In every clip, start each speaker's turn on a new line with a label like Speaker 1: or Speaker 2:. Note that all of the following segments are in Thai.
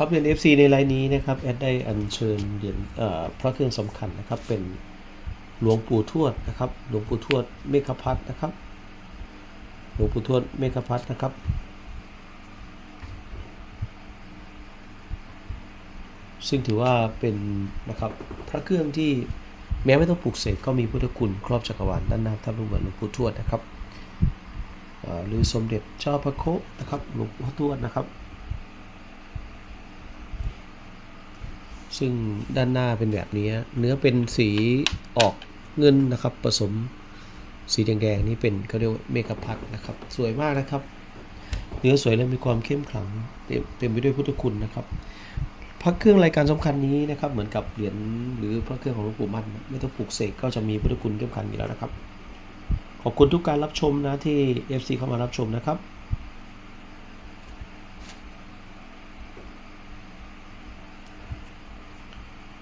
Speaker 1: ครับเรียน FC ในไลน์นี้นะครับแอดได้อัญเชิญเหรียญพระเครื่องสำคัญนะครับ เป็นหลวงปู่ทวดนะครับ หลวงปู่ทวดเมฆพัฒนะครับ หลวงปู่ทวดเมฆพัฒนะครับ ซึ่งถือว่าเป็นนะครับพระเครื่องที่แม้ไม่ต้องปลูกเสกก็มีพุทธคุณครอบจักรวาลด้านหน้าทับรูปเหมือนหลวงปู่ทวดนะครับหรือสมเด็จเจ้าพระโคนะครับหลวงพ่อทวดนะครับ ซึ่งด้านหน้าเป็นแบบนี้ เนื้อเป็นสีออกเงินนะครับ ผสมสีแดงๆนี่เป็นเขาเรียกว่าเมกะพัทนะครับ สวยมากนะครับ เนื้อสวยและมีความเข้มขลังเต็มไปด้วยพุทธคุณนะครับพระเครื่องรายการสำคัญนี้นะครับ เหมือนกับเหรียญหรือพระเครื่องของหลวงปู่มั่นไม่ต้องปลูกเสกก็จะมีพุทธคุณเข้มขลังอยู่แล้วนะครับ ขอบคุณทุกการรับชมนะที่ FC เข้ามารับชมนะครับ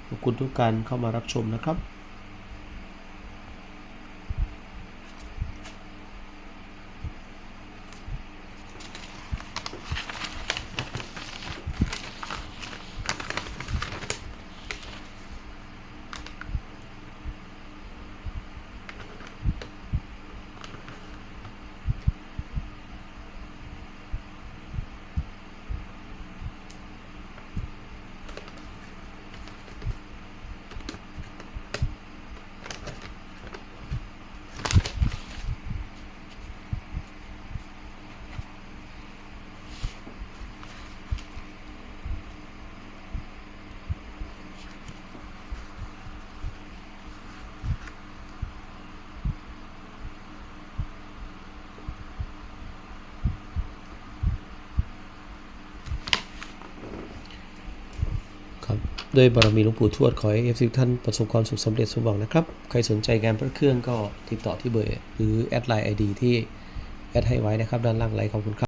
Speaker 1: ขอบคุณทุกการเข้ามารับชมนะครับ ครับด้วยบารมีหลวงปู่ทวดขอให้เอฟซีท่านประสบความสุขสำเร็จสมหวังนะครับ ใครสนใจงานพระเครื่องก็ติดต่อที่เบอร์ หรือแอดไลน์ไอดีที่แอดให้ไว้นะครับ ด้านล่างไลน์ขอบคุณครับ